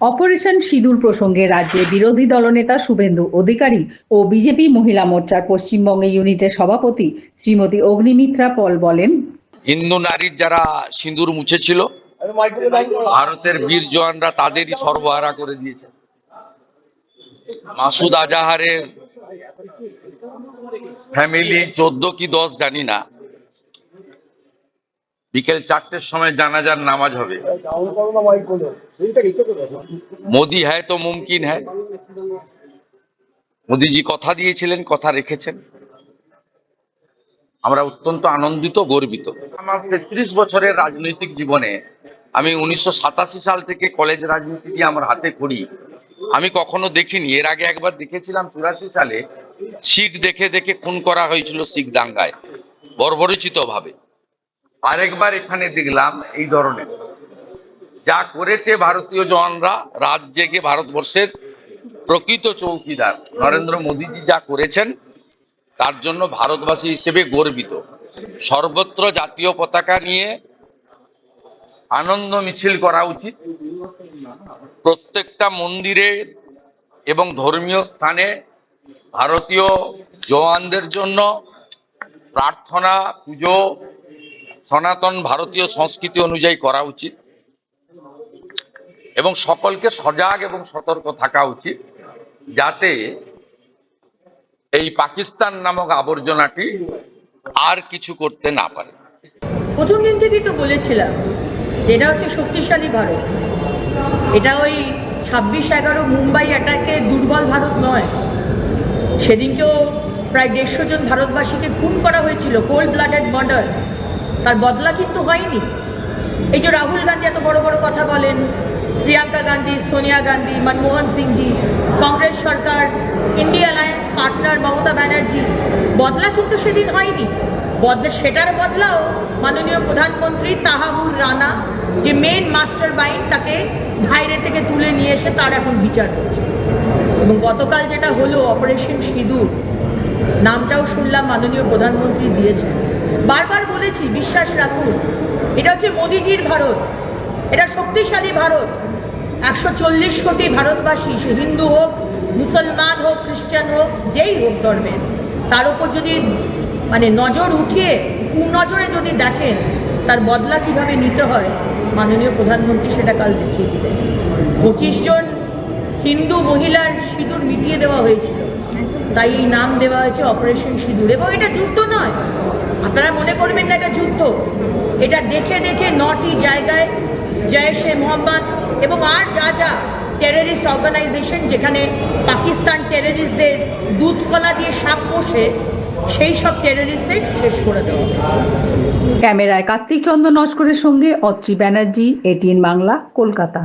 Operation সিঁদুর প্রসঙ্গে রাজ্যে বিরোধী দলনেতা শুভেন্দু অধিকারী ও বিজেপি মহিলা মোর্চার পশ্চিমবঙ্গে ইউনিটের সভাপতি শ্রীমতী অগ্নিমিত্রা পল বলেন, হিন্দু নারীর যারা সিঁদুর মুছেছিল, ভারতের বীর জওয়ানরা তাদেরই সর্বহারা করে দিয়েছে। মাসুদ আজাহারের ফ্যামিলি চোদ্দ কি দশ জানি না। বিকেল চারটের সময় জানাজার নামাজ হবে। মোদি হ্যায় তো মুমকিন হ্যায়। মোদিজি কথা দিয়েছিলেন কথা রেখেছেন। আমরা অত্যন্ত আনন্দিত গর্বিত। আমার তেত্রিশ বছরের রাজনৈতিক জীবনে আমি উনিশশো সাতাশি সাল থেকে কলেজ রাজনীতি দিয়ে আমার হাতে করি। আমি কখনো দেখিনি। এর আগে একবার দেখেছিলাম চুরাশি সালে শিখ দেখে দেখে খুন করা হয়েছিল শিখ দাঙ্গায় বর্বরচিত ভাবে আরেকবার এখানে দেখলাম এই ধরনের। যা করেছে ভারতীয় জওয়ানরা, রাত জেগে ভারতবর্ষের প্রকৃত চৌকিদার। নরেন্দ্র মোদীজি যা করেছেন, তার জন্য ভারতবাসী হিসেবে গর্বিত। সর্বত্র জাতীয় পতাকা নিয়ে আনন্দ মিছিল করা উচিত। প্রত্যেকটা মন্দিরে এবং ধর্মীয় স্থানে ভারতীয় জওয়ানদের জন্য প্রার্থনা, পুজো সনাতন ভারতীয় সংস্কৃতি অনুযায়ী করা উচিত। এবং সকলকে সজাগ এবং সতর্ক থাকা উচিত, যাতে এই পাকিস্তান নামক আবর্জনাটি আর কিছু করতে না পারে। প্রথম দিন থেকেই তো বলেছিলাম এটা হচ্ছে শক্তিশালী ভারত। এটা ওই ছাব্বিশ এগারো মুম্বাই অ্যাটাকে দুর্বল ভারত নয়। সেদিনকেও প্রায় দেড়শো জন ভারতবাসীকে খুন করা হয়েছিল কোল্ড ব্লাডেড মার্ডার তার বদলা কিন্তু হয়নি। এই যে রাহুল গান্ধী এত বড় বড় কথা বলেন, প্রিয়াঙ্কা গান্ধী, সোনিয়া গান্ধী, মনমোহন সিংজি, কংগ্রেস সরকার, India alliance partner Mamata Banerjee, বদলা কিন্তু সেদিন হয়নি। বদলা সেটার বদলাও মাননীয় প্রধানমন্ত্রী তাহাবুর রানা, যে মেন মাস্টার মাইন্ড তাকে বাইরে থেকে তুলে নিয়ে এসে তার এখন বিচার হচ্ছে। এবং গতকাল যেটা হলো অপারেশন সিঁদুর, নামটাও শুনলাম মাননীয় প্রধানমন্ত্রী দিয়েছেন। বারবার বলেছি, বিশ্বাস রাখুন। এটা হচ্ছে মোদিজির ভারত। এটা শক্তিশালী ভারত। একশো চল্লিশ কোটি ভারতবাসী, সে হিন্দু হোক, মুসলমান হোক, খ্রিস্টান হোক, যেই হোক ধর্মের তার উপর যদি মানে নজর উঠিয়ে, কুনজরে যদি দেখেন, তার বদলা কীভাবে নিতে হয়, মাননীয় প্রধানমন্ত্রী সেটা কাল দেখিয়ে দিলেন পঁচিশ জন হিন্দু মহিলার সিঁদুর মিটিয়ে দেওয়া হয়েছিল। তাই এই নাম দেওয়া হয়েছে অপারেশন সিঁদুর। এবং এটা যুদ্ধ নয়। আপনারা মনে করবেন না এটা যুদ্ধ। এটা দেখে দেখে নটি জায়গায় জয়শে মোহাম্মদ এবং আর যা যা টেররিস্ট অর্গানাইজেশন যেখানে পাকিস্তান টেররিস্টদের দুধ কলা দিয়ে সাপ পোষে, সেই সব টেররিস্টদের শেষ করে দেওয়া হয়েছে। ক্যামেরায় কার্তিক চন্দ্র নস্করের সঙ্গে অত্রি ব্যানার্জি, এটিএন বাংলা, কলকাতা।